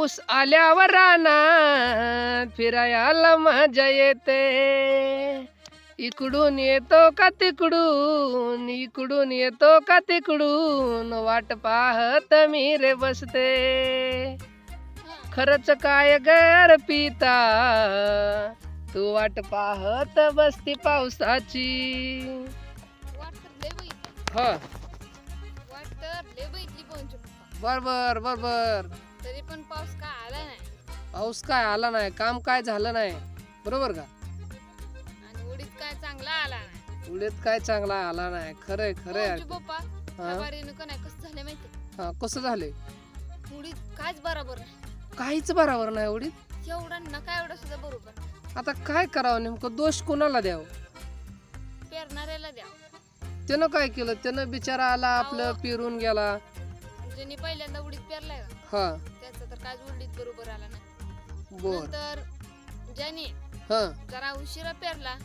पाऊस आल्यावर रानात फिरायला मजा येते. इकडून येतो का तिकडून? इकडून येतो का तिकडून? वाट पाहत मी रे बसते. खरंच काय गर पिता? तू वाट पाहत बसती पावसाची. हा. बरोबर बरोबर तरी पण पाऊस काय आला नाही? पाऊस काय आला नाही काम काय झालं नाही बरोबर का? आणि उडीत काय चांगला आला नाही? उडीत काय चांगला आला नाही खरंय खरंय. पप्पा हा? नाही कसं झालं माहिती हा कसं झालंय उडीत कायच बरोबर नाही. काहीच बरोबर नाही उडीत एवढा नका एवढा सुद्धा बरोबर नाही. आता काय करावं नेमकं? दोष कोणाला द्यावं? पेरणाऱ्याला द्या त्यानं काय केलं? त्यानं बिचारा आला आपलं अहो. पिरून गेला. ज्यांनी पहिल्यांदा उडीत पेरलाय का हा. त्याचा तर कायच उडीत बरोबर आला नाही. बर. नंतर ज्याने हा. जरा उशिरा पेरला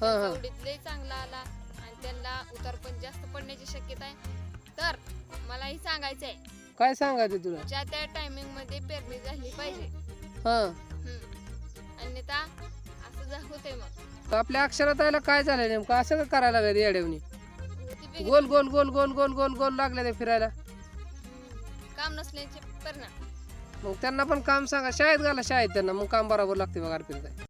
हा हा. उडीत लय चांगला आला आणि त्यांना उतार पण जास्त पडण्याची शक्यता आहे. तर मला ही सांगायचं आहे काय सांगायचं तुला? ज्या त्या टायमिंगमध्ये पेरणी झाली पाहिजे. हा. हम्म. अन्यथा असं जा होतंय मग. तर आपल्या अक्षरात यायला काय झालंय नेमकं? असं का करायला लागलं येड्यावनी ती गोल गोल गोल गोल गोल गोल गोल लागले ते फिरायला. काम नसल्याचे परिणाम मग त्यांना पण काम सांगा. शाळेत घाला शाळेत त्यांना. मग काम बरोबर लागते बघा फिरताय